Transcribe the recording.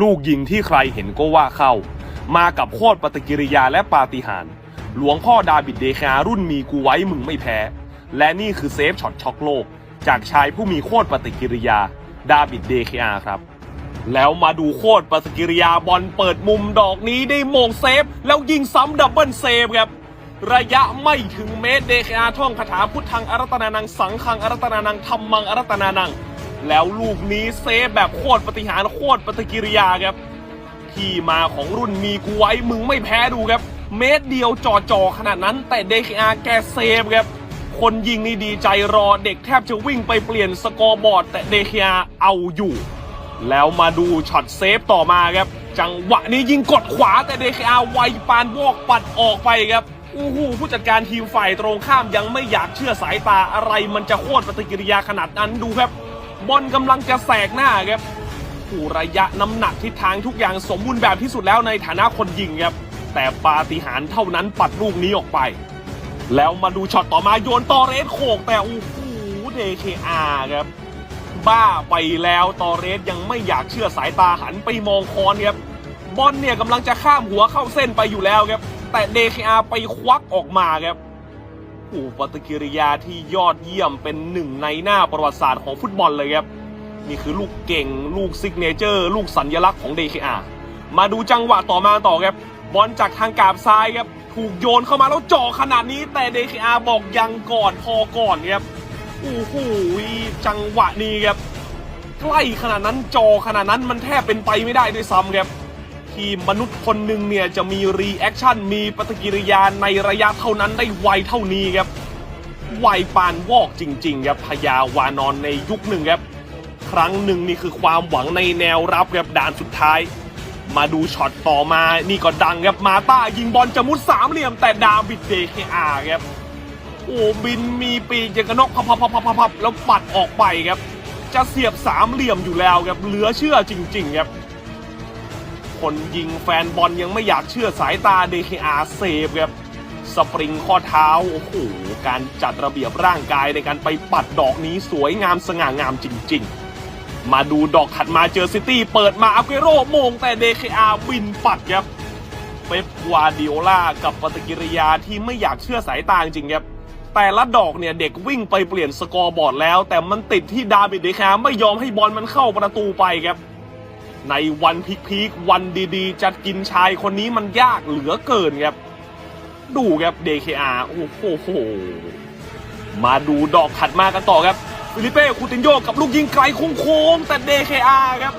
ลูกยิงที่ใครเห็นก็ว่าเข้า มากับโคตรปฏิกิริยาและปาฏิหาริย์หลวงพ่อดาบิดเดคารุ่นมีกูไว้มึงไม่แพ้ และนี่คือเซฟช็อตช็อกโลก จากชายผู้มีโคตรปฏิกิริยาดาบิดเดคาครับ แล้วมาดูโคตรปฏิกิริยาบอลเปิดมุมดอกนี้ได้โมงเซฟ แล้วยิงซ้ำดับเบิลเซฟครับระยะไม่ถึงเมตรเดคาท่องคาถาพุทธังอารัตนานังสังคังอารัตนานังธรรมังอารัตนานัง แล้วลูกนี้เซฟแบบโคตรปฏิหารโคตรปฏิกิริยาครับ ที่มาของรุ่นมีกูไว้มึงไม่แพ้ดูครับ เมตรเดียวจ่อจอๆขนาดนั้น แต่เดคอาแกเซฟครับ คนยิงนี่ดีใจรอเด็กแทบจะวิ่งไปเปลี่ยนสกอร์บอร์ด แต่เดคอาเอาอยู่ แล้วมาดูช็อตเซฟต่อมาครับ จังหวะนี้ยิงกดขวาแต่เดคอาไวปานวอกปัดออกไปครับอู้หูผู้จัดการทีมฝ่ายตรงข้ามยังไม่อยากเชื่อสายตาอะไรมันจะโคตรปฏิกิริยาขนาดนั้นดูครับ บอลกำลังจะแสกหน้าครับผู้ระยะน้ำหนักทิศทางทุกอย่างสมบูรณ์แบบที่สุดแล้วในฐานะคนยิงครับ แต่ปาฏิหาริย์เท่านั้นปัดลูกนี้ออกไป แล้วมาดูช็อตต่อมาโยนตอเรสโขกแต่โอ้โหเดเคอาครับ บ้าไปแล้วตอเรสยังไม่อยากเชื่อสายตาหันไปมองคอนครับบอลเนี่ยกำลังจะข้ามหัวเข้าเส้นไปอยู่แล้วครับ แต่เดเคอาไปควักออกมาครับ โอ้โหปฏิกิริยาที่ยอดเยี่ยมเป็นหนึ่งในหน้าประวัติศาสตร์ของฟุตบอลเลยครับ นี่คือลูกเก่ง ลูกซิกเนเจอร์ ลูกสัญญลักษณ์ของเดคอามาดูจังหวะต่อมาต่อครับ บอลจากทางกาบซ้ายครับ ถูกโยนเข้ามาแล้วจ่อขนาดนี้ แต่เดคอาบอกยังก่อนพอก่อนครับโอ้โหจังหวะนี้ครับใกล้ขนาดนั้นจอขนาดนั้นมันแทบเป็นไปไม่ได้ด้วยซ้ำครับ ทีมมนุษย์คนหนึ่งเนี่ยจะมีรีแอคชั่นมีปฏิกิริยาในระยะเท่านั้นได้ไวเท่านี้ครับ ไวปานวอกจริงๆครับพญาวานอนในยุคหนึ่งครับ ครั้งหนึ่งนี่คือความหวังในแนวรับครับด่านสุดท้าย มาดูช็อตต่อมานี่ก็ดังครับมาต้ายิงบอลจะมุดสามเหลี่ยมแต่ดาวิดเดเคอาครับโอ้บินมีปีกอย่างกระนกพับพับพับพับพับแล้วปัดออกไปครับ จะเสียบสามเหลี่ยมอยู่แล้วครับเหลือเชื่อจริง ๆ ครับ คนยิงแฟนบอลยังไม่อยากเชื่อสายตา DKR เซฟครับสปริงข้อเท้า โอ้โห การจัดระเบียบร่างกายในการไปปัดดอกนี้สวยงามสง่างามจริง ๆ มาดูดอกถัดมาเจอซิตี้ เปิดมาอัเกโรโมงแต่ DKR บินปัดครับเป๊ปกวาดิโอลากับปฏิกิริยาที่ไม่อยากเชื่อสายตาจริงครับแต่ละดอกเนี่ยเด็กวิ่งไปเปลี่ยนสกอร์บอร์ดแล้ว แต่มันติดที่ดาบิดเดคาไม่ยอมให้บอลมันเข้าประตูไปครับ ในวันพีคๆวันดีๆ จะกินชายคนนี้มันยากเหลือเกินครับ ดูครับ DKR โอ้โห มาดูดอกถัดมากันต่อครับฟิลิเป้คูตินโยกับลูกยิงไกลโค้งๆแต่ DKR ครับ